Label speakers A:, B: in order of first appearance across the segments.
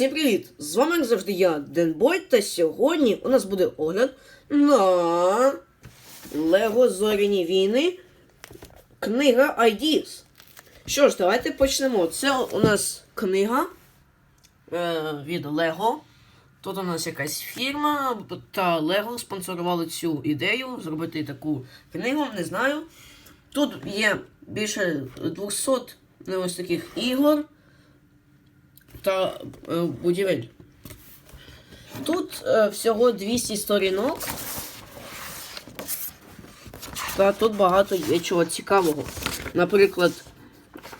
A: Всім привіт! З вами як завжди я, Денбой, та сьогодні у нас буде огляд на Лего Зоряні війни. Книга IDs. Що ж, давайте почнемо. Це у нас книга е, від Лего. Тут у нас якась фірма та Лего спонсорували цю ідею зробити таку книгу, не знаю. Тут є більше 200 ось таких ігор та е, будівель. Тут е, всього 200 сторінок. Та тут багато є чого цікавого. Наприклад,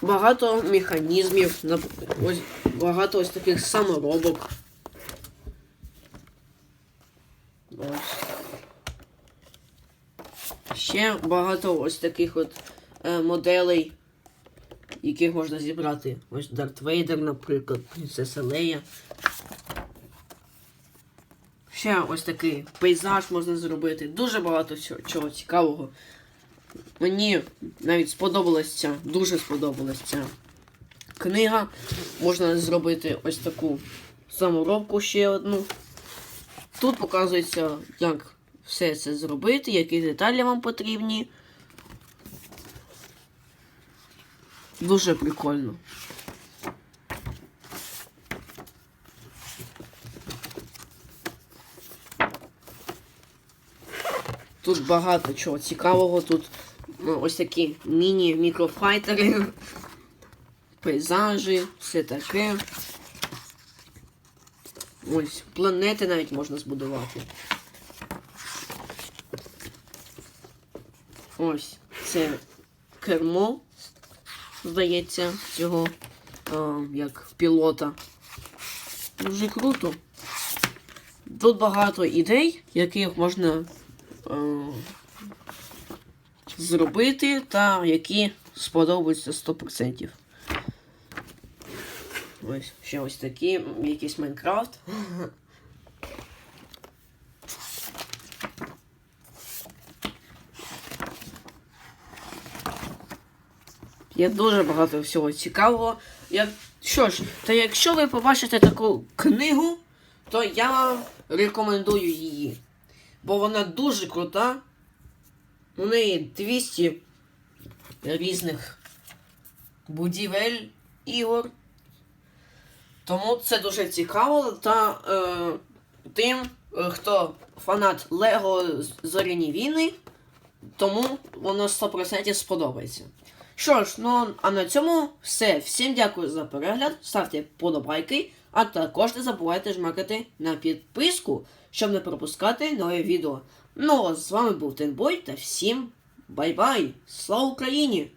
A: багато механізмів, ось, багато ось таких саморобок. Ось. Ще багато ось таких от е, моделей, яких можна зібрати. Ось Дарт Вейдер, наприклад, Принцеса Лея. Ще ось такий пейзаж можна зробити. Дуже багато всього, чого цікавого. Мені навіть сподобалась ця, дуже сподобалась ця книга. Можна зробити ось таку саморобку ще одну. Тут показується, як все це зробити, які деталі вам потрібні. Дуже прикольно. Тут багато чого цікавого. Тут ну, ось такі міні-мікрофайтери, пейзажі, все таке. Ось, планети навіть можна збудувати. Ось, це кермо, здається, цього а, як пілота. Дуже круто. Тут багато ідей, яких можна е, зробити, та які сподобаються 100%. Ось ще ось такі, якийсь Майнкрафт. Є дуже багато всього цікавого. Як... Що ж, та якщо ви побачите таку книгу, то я вам рекомендую її. Бо вона дуже крута. У неї 200 різних будівель ігор. Тому це дуже цікаво та е, тим, е, хто фанат Лего Зоряні війни, тому воно 100% сподобається. Що ж, ну а на цьому все. Всім дякую за перегляд. Ставте подобайки, а також не забувайте жмакати на підписку, щоб не пропускати нові відео. Ну а з вами був Тенбой та всім бай-бай! Слава Україні!